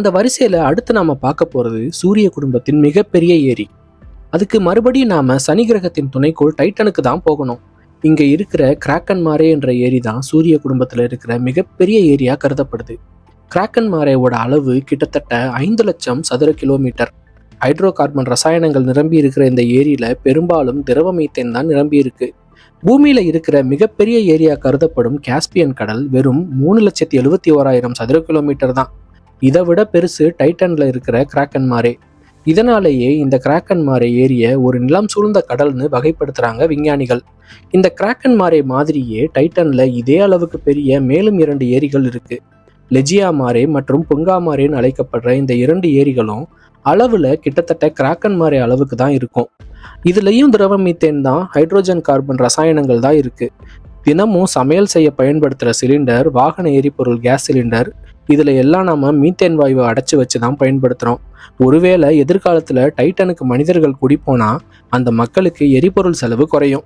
அந்த வரிசையில் அடுத்து நாம் பார்க்க போகிறது சூரிய குடும்பத்தின் மிகப்பெரிய ஏரி. அதுக்கு மறுபடியும் நாம் சனி கிரகத்தின் துணைக்கோள் டைட்டனுக்கு தான் போகணும். இங்கே இருக்கிற கிராக்கன் மாரே என்ற ஏரி தான் சூரிய குடும்பத்தில் இருக்கிற மிகப்பெரிய ஏரியா கருதப்படுது. கிராக்கன் மாரேவோட அளவு கிட்டத்தட்ட ஐந்து லட்சம் சதுர கிலோமீட்டர். ஹைட்ரோ கார்பன் ரசாயனங்கள் நிரம்பி இருக்கிற இந்த ஏரியில பெரும்பாலும் திரவ மீத்தேன் தான் நிரம்பி இருக்கு. பூமியில இருக்கிற மிகப்பெரிய ஏரியா கருதப்படும் காஸ்பியன் கடல் வெறும் மூணு லட்சத்தி எழுபத்தி ஓராயிரம் சதுர கிலோமீட்டர் தான். இதை விட பெருசு டைட்டனில் இருக்கிற கிராக்கன் மாரே இதனாலேயே இந்த கிராக்கன் மாரே ஏரிய ஒரு நிலம் சூழ்ந்த கடல்னு வகைப்படுத்துகிறாங்க விஞ்ஞானிகள். இந்த கிராக்கன் மாரே மாதிரியே டைட்டனில் இதே அளவுக்கு பெரிய மேலும் இரண்டு ஏரிகள் இருக்குது லெஜியா மாரே மற்றும் புங்கா மாரேன்னு அழைக்கப்படுற இந்த இரண்டு ஏரிகளும் அளவில் கிட்டத்தட்ட கிராக்கன் மாரே அளவுக்கு தான் இருக்கும். இதுலேயும் திரவ மீத்தேன் தான் ஹைட்ரோஜன் கார்பன் ரசாயனங்கள் தான் இருக்குது தினமும் சமையல் செய்ய பயன்படுத்துகிற சிலிண்டர் வாகன எரிபொருள் கேஸ் சிலிண்டர் இதில் எல்லாம் நாம் மீத்தேன் வாயுவை அடைச்சி வச்சு தான் பயன்படுத்துகிறோம் ஒருவேளை எதிர்காலத்தில் டைட்டனுக்கு மனிதர்கள் குடிப்போனால் அந்த மக்களுக்கு எரிபொருள் செலவு குறையும்.